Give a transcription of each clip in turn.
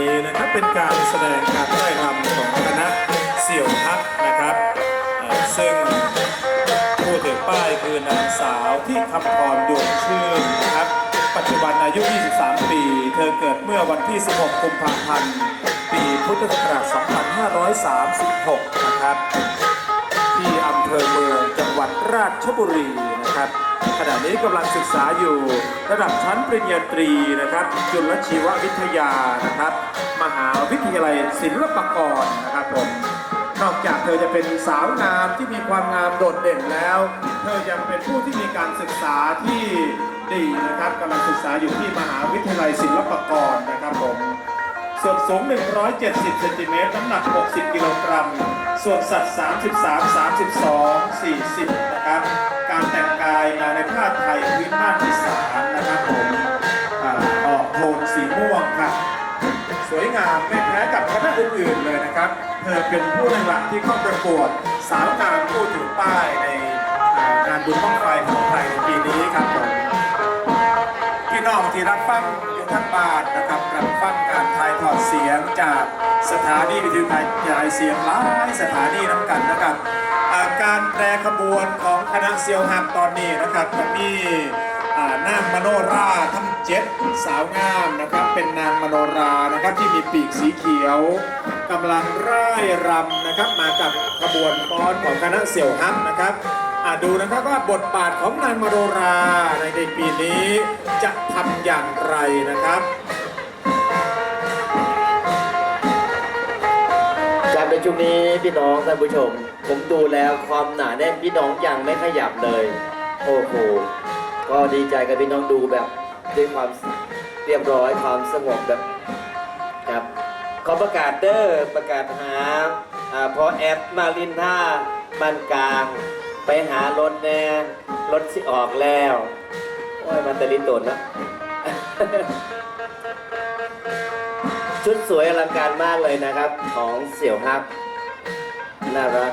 นี้นะครับเป็นการแสดงการไล่รำของคณะเสี่ยวพักนะครับ ซึ่งผู้ถือป้ายคือนางสาวที่คำพรดวงชื่นนะครับ ปัจจุบันอายุ 23 ปี เธอเกิดเมื่อวันที่ 16 กุมภาพันธ์ ปีพุทธศักราช 2536 นะครับ ที่อำเภอเมืองจังหวัดราชบุรีนะครับ ขณะนี้กำลังศึกษาอยู่ระดับชั้นปริญญาตรีนะครับจุลชีววิทยานะครับ มหาวิทยาลัยศิลปากรนะครับผมนอกจากเธอจะเป็นสาวงามที่มีความงามโดดเด่นแล้ว เธอยังเป็นผู้ที่มีการศึกษาที่ดีนะครับกำลังศึกษาอยู่ที่มหาวิทยาลัยศิลปากรนะครับผมส่วนสูง 170 เซนติเมตร น้ำหนัก 60 กิโลกรัม ส่วนสัตว์ 33 32 40 นะครับ การแต่งกายมาในผ้าไทยพื้นบ้านอีสานนะครับผมอออกโทนสีม่วงครับสวยงามไม่แพ้กับคณะอื่นๆเลยนะครับ เธอเป็นผู้ในหลักที่เข้าประกวดสาวงามผู้ถือป้ายในงานบุญบ้างไฟของไทยในปีนี้ครับผมพี่น้องที่รับฟังอยู่ทั้งบ้านนะครับรับฟังการถ่ายทอดเสียงจาก สถานีวิทยุกระจายเสียงหลายสถานีน้ำกันนะครับาการแปรขบวนของคณะเซียวฮักตอนนี้นะครับจะมีอ่านางมโนราทั้งเจ็ดสาวงามนะครับเป็นนางมโนรานะครับที่มีปีกสีเขียวกำลังร่ายรำนะครับมากับขบวนฟ้อนของคณะเสี่ยวฮักนะครับดูนะครับว่าบทบาทของนางมโนราในในปีนี้จะทำอย่างไรนะครับ การประชุมนี้พี่น้องท่านผู้ชม ผมดูแล้วความหนาแน่นพี่น้องยังไม่ขยับเลย โอ้โหก็ดีใจกับพี่น้องดูแบบด้วยความเรียบร้อยความสงบแบบครับขอประกาศเด้อประกาศหาอาพอแอดมาลินท่ามันกลาง ไปหารถแน่รถสิออกแล้ว โอ้ยมันตะลินตนนะ ชุดสวยอลังการมากเลยนะครับ ของเสี่ยวฮัก น่ารัก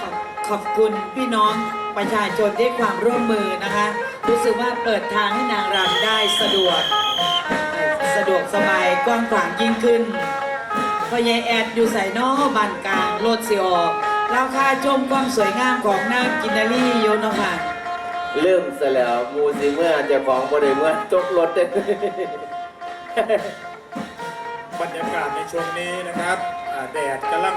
ขอบขอบคุณพี่น้องประชาชนที่ความร่วมมือนะคะ รู้สึกว่าเปิดทางให้นางรำได้สะดวก สะดวกสบายกว้างขวางยิ่งขึ้นพอยายแอดอยู่ใส่นอกบานกลางโลดสิออกเราค่าชมความสวยงามของนางกินนารีอยู่เนาะค่ะเริ่มซะแล้วมูสิเมื่อเจะของบริเมื่อจกรถเต้น บรรยากาศในช่วงนี้นะครับแดดกำลัง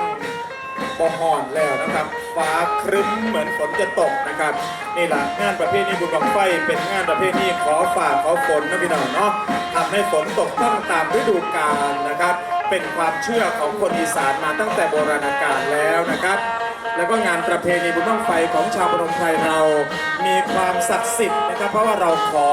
บอห่อนแล้วนะครับ ฟ้าครึ้มเหมือนฝนจะตกนะครับนี่แหละงานประเภทนี้บุญบังไฟ เป็นงานประเภทนี้ขอฝ่าขอฝนนะพี่น้องเนาะทำให้ฝนตกต้องตามฤดูกาลนะครับ เป็นความเชื่อของคนอีสานมาตั้งแต่โบราณกาลแล้วนะครับแล้วก็งานประเพณีบุญบั้งไฟของชาวพนมไพรเรา มีความศักดิ์สิทธิ์นะครับ เพราะว่าเราขอ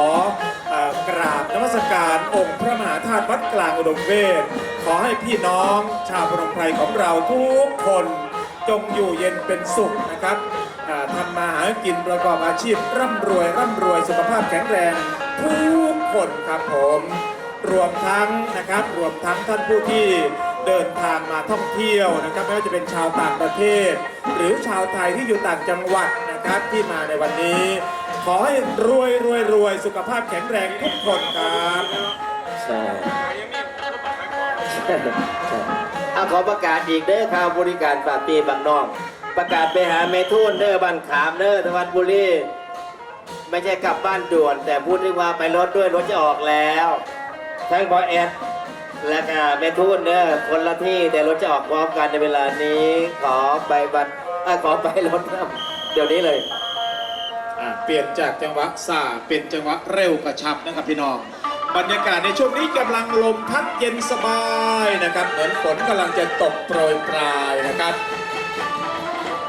ราบนมัสการองค์พระมหาธาตุวัดกลางอุดมเวทขอให้พี่น้องชาวพนมไพรของเราทุกคนจงอยู่เย็นเป็นสุขนะครับทำมาหากินประกอบอาชีพร่ำรวยร่ำรวยสุขภาพแข็งแรง ทุกคนครับผม รวมทั้งนะครับรวมทั้งท่านผู้ที่เดินทางมาท่องเที่ยวนะครับไม่ว่าจะเป็นชาวต่างประเทศ หรือชาวไทยที่อยู่ต่างจังหวัดนะครับที่มาในวันนี้ ขอให้รวยรวยรวยสุขภาพแข็งแรงทุกคนครับใช่ใช่เอาขอประกาศอีกเด้อข่าวบริการฝากปีฝากน้อง ประกาศไปหาเมทุนเด้อบ้านขามเด้อทวัดบุรีไม่ใช่กลับบ้านด่วน แต่พูดถึงว่าไปรถด้วยรถจะออกแล้วทั้งพอแอดและก็เมทุนเด้อคนละที่แต่รถจะออกพร้อมกันในเวลานี้ ขอไปบัตรอะขอไปรถเดี๋ยวนี้เลย เปลี่ยนจากจังหวะซาเป็นจังหวะเร็วกระชับนะครับพี่น้อง บรรยากาศในช่วงนี้กำลังลมพัดเย็นสบายนะครับ เหมือนฝนกำลังจะตกโปรยปลายนะครับ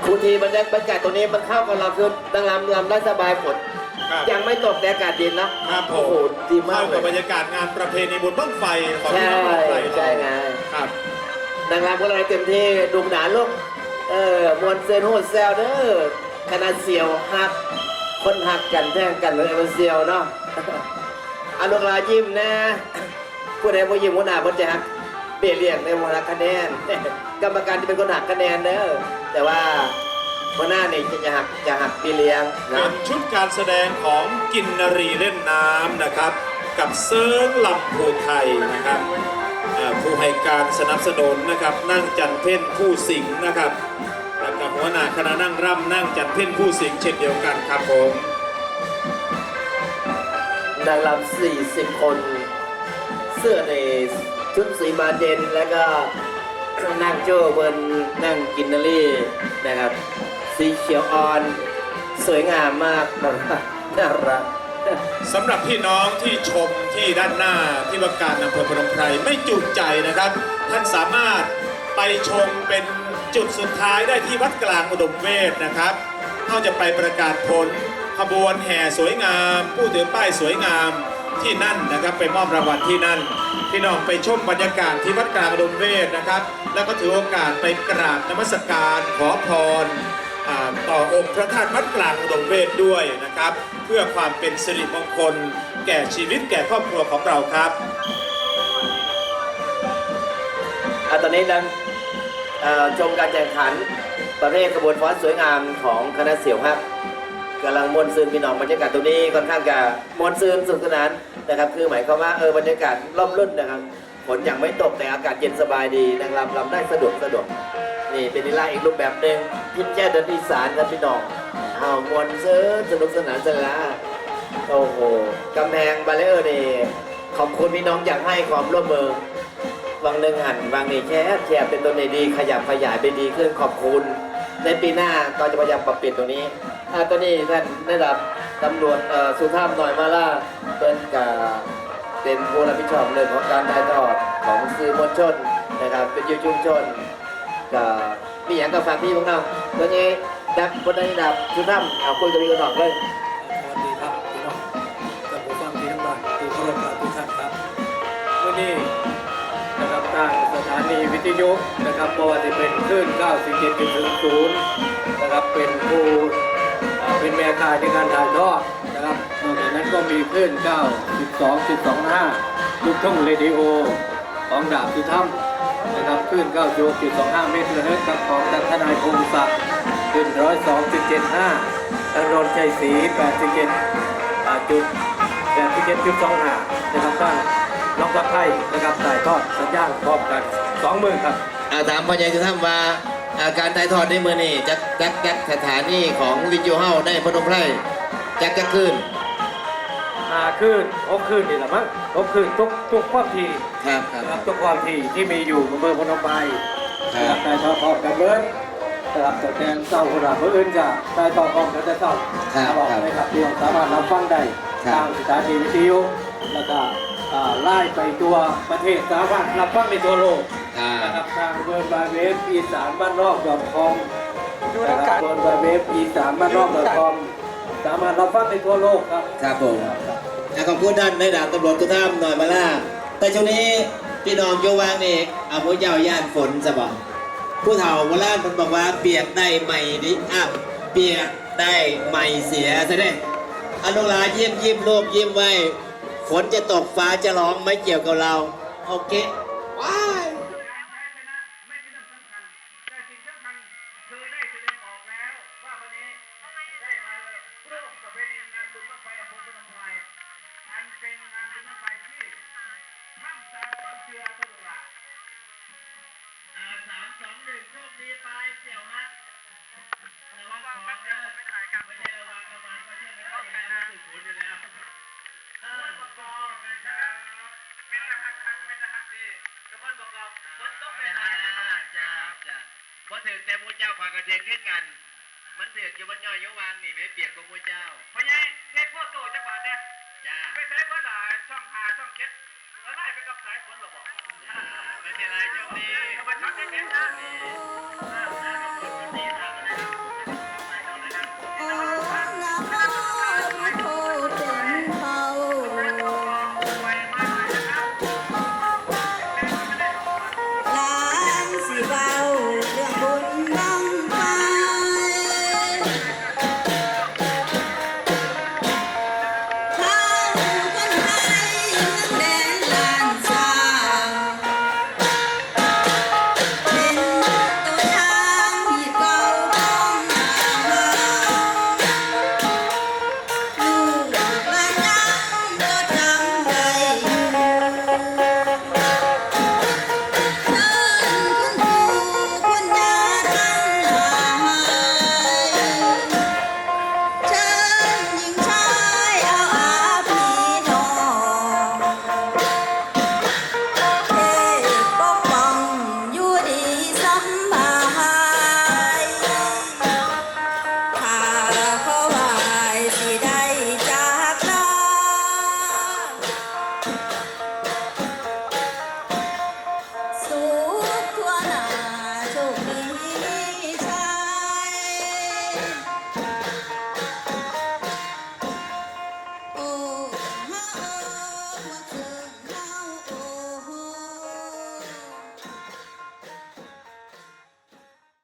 ครูทีบรรยากาศตรงนี้มันเข้ากับเราคือดังลำลำได้สบายฝนครับ ยังไม่ตกแต่อากาศเย็นนะครับผโอ้มโหดีมากเข้าเลกับบรยรยากาศงานประเพณีบุญบั้งไฟของใช่พี่น้องคนไทยใช่ไงครับดังลำของเราเต็มที่ดุมหนาลูกเออมวนเซนโฮเซลเด้อคณะเซียวฮัก คนหักกันแท่งกันเลยมันเซียวเนาะอาลูกลายิ้มนะผู้ใดบ่ยิ้มหัวหน้าเพิ่จะหักเบี้ยเลี้ยงในหัวหน้าคะแนน กรรมการจะเป็นคนหักคะแนนเด้อแต่ว่าหัวหน้านี่จะจะหักจะหักเบี้ยเลี้ยงเป็นชุดการแสดงของกินนรีเล่นน้ำนะครับ กับเซิร์งลำพูไทยนะครับผู้ให้การสนับสนุนนะครับ นั่งจันเพ่นผู้สิงนะครับ หัวหน้าคณะนั่งร่ำนั่งจันเพ่นผู้สิงห์เช่นเดียวกันครับผมนางรำ40 คน เสื้อในชุดสีมาเจนแล้วก็นั่งโจ้บนนั่งกินนารีนะครับ สีเขียวอ่อน สวยงามมากน่ารักน่ารักสำหรับพี่น้องที่ชมที่ด้านหน้าที่ว่าการอำเภอพนมไพรไม่จุใจนะครับ ท่านสามารถไปชมเป็น จุดสุดท้ายได้ที่วัดกลางอุดมเวทนะครับเขาจะไปประกาศผลขบวนแห่สวยงาม ผู้ถือป้ายสวยงามที่นั่นนะครับ ไปมอบรางวัลที่นั่น พี่น้องไปชมบรรยากาศที่วัดกลางอุดมเวทนะครับ แล้วก็ถือโอกาสไปกราบนมัสการขอพรต่อองค์พระธาตุวัดกลางอุดมเวทด้วยนะครับ เพื่อความเป็นสิริมงคล แก่ชีวิตแก่ครอบครัวของเราครับอตอนนี้ดัง ชมการแข่งขันประเภทขบวนฟ้อนสวยงามของคณะเสี่ยวครับกำลังมวนซืนพี่น้องบรรยากาศตรงนี้ค่อนข้างจะมวนซืนสนุกสนานนะครับ คือหมายความว่าเออบรรยากาศร่มรื่นนะครับฝนยังไม่ตกแต่อากาศเย็นสบายดีนะครับรำได้สะดวกสะดวกนี่เป็นลีลาอีกรูปแบบหนึ่งพิมพ์แจ้ดนตรีสารครับพี่น้องเอามวนซิร์สนุกสนานสละโอ้โหกำแพงบาเลอร์นี่ขอบคุณพี่น้องอยากให้ความร่วมมือ บางหนึ่งหันบางนี่แค่แคบเป็นตัวในดี ขยับขยายไปดีขึ้นขอบคุณ ในปีหน้าก็จะพยายามปรับเปลี่ยนตัวนี้อ่าตอนนี้ท่านได้รับตำรวจสุภาพหน่อยมาล่าเป็นกาเป็นผู้รับผิดชอบเรื่องของการถ่ายทอดของสื่อมวลชนนะครับเป็นยุชุมชนก็มีอย่างกับฝากพี่พวกเราตอนนี้ดับคนนี้ดับสุภาพเอาคุยกับพี่กันหน่อยเลย ทยุนะครับเพราะว่าจะเป็นคลื่น97.00นะครับ เป็นผู้เป็นแม่ข่ายในการถ่ายทอดนะครับนอกจากนั้นก็มีคลื่น9.2.25ลูกทุ่งเรดิโอของดาบสุธรรมนะครับคลื่น9.25 เมตรเฮิรตซ์ครับของทนายพงศักดิ์คลื่น102.75ถนนชัยศรี87จุด87.25นะครับท่านน้องรับไทยนะครับถ่ายทอดสัญญาณพร้อมกัน สองมือครับอาถามพ่อใหญ่สุธรรมว่าอ่าการถ่ายทอดในมือนี่จักจักจักสถานีของวิทยุเฮาในพนมไพรจักจักขึ้นอ่าคืนหกคืนนี่แหละมั้งหกคืนทุกทุกความทีครับครับนะครับทุกความทีที่มีอยู่อำเภอพนมไพรครับนะครับถ่ายทอดพร้อมกันเบิร์ดนะครับแต่แทนเศร้าคนละเพื่ออื่นจะถ่ายทอดพร้อมกันแต่เศร้าครับตลอดครับเลยครับพี่น้องสามารถรับฟังได้ครับ ทางสถานีวิทยุแล้วก็อ่าไล่ไปตัวประเทศสามารถรับฟังในตัวโลก อ่านะครับทางเบอร์บาเวฟอีสานบ้านนอกดอทคอมนะครับเบอร์บาเวฟอีสานบ้านนอกดอทคอมสามารถรับฟังในทั่วโลกครับ ครับผมอะขอบคุณท่านในดาบตำรวจทุกท่านหน่อยมาล่าแต่ช่วงนี้พี่น้องโยวางนี่เอาผู้เจ้าย่านฝนสบะผู้เฒ่าโบราณมันบอกว่าเปียกได้ใหม่ดิอะเปียกได้ใหม่เสียซะเด้อนุลายิ้มยิ้มรูปยิ้มไว้ ฝนจะตกฟ้าจะร้องไม่เกี่ยวกับเรา โอเค สามสองหนึ่งโชคดีไปเสี่ยวฮัทระวังของนะไม่ไม่ใช่ระวังระวังไม่ใช่ไม่ใช่แล้วรู้สึกผลอยู่แล้วเออประกอบนะครับเป็นทหารคันเป็นทหารดีกระพนประกอบฝนตกเป็นทหารจ้าจ้าบ่ถึงแต่มูเจ้าขวากระเทียงขึ้นกัน มันเปียกอยู่บนย่อยยวางนี่ไม่เปียกกว่ามูเจ้าเพญาะยเทพโคตรโสายฝนหรอบอกไม่เป็นไรโชคดีมาชักได้เห็นนะ